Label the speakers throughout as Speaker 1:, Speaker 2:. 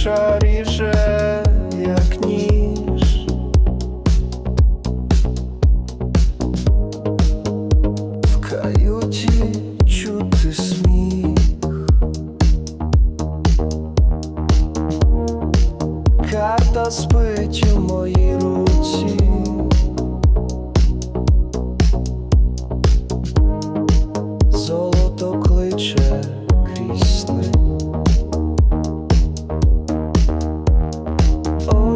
Speaker 1: Тиша ріже, як ніж. В каюті чути сміх. Карта спить у моїй руці.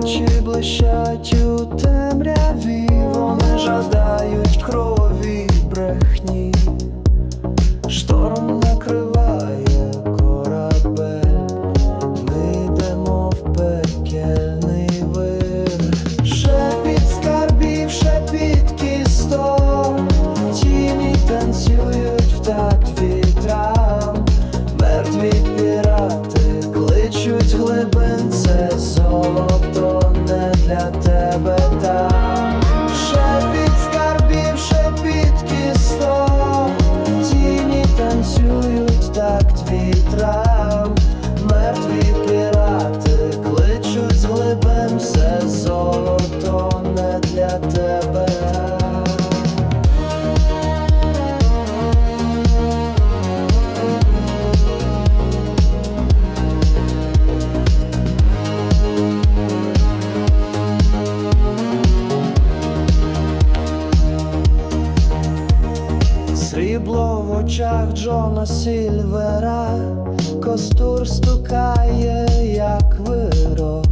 Speaker 1: Очі блищать у темряві, вони жадають крові брехні. Шторм в очах Джона Сільвера, костур стукає, як вирок.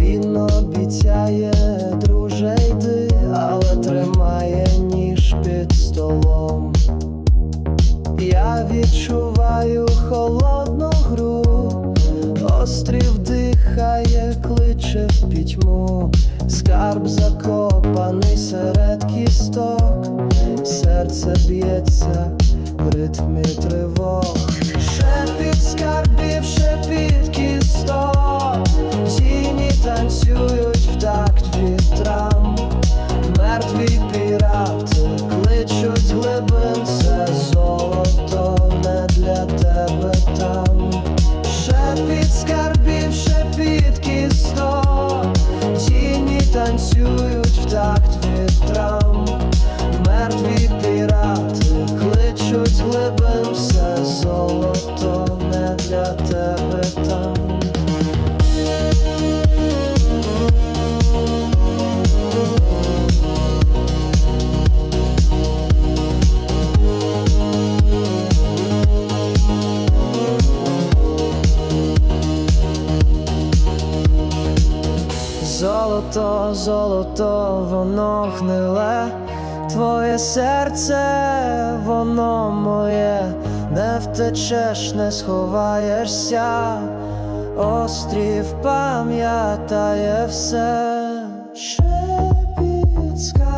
Speaker 1: Він обіцяє, друже, йди, але тримає ніж під столом. Я відчуваю холодну гру, острів дихає, кличе в пітьму, скарб закопаний серед серце б'ється в ритмі тривог. Шепіт скарбів, шепіт кісток, тіні танцюють в такт вітрам, мертвий пірати Золото, золото, воно гниле, твоє серце, воно моє, не втечеш, не сховаєшся, острів пам'ятає все. ще скарбів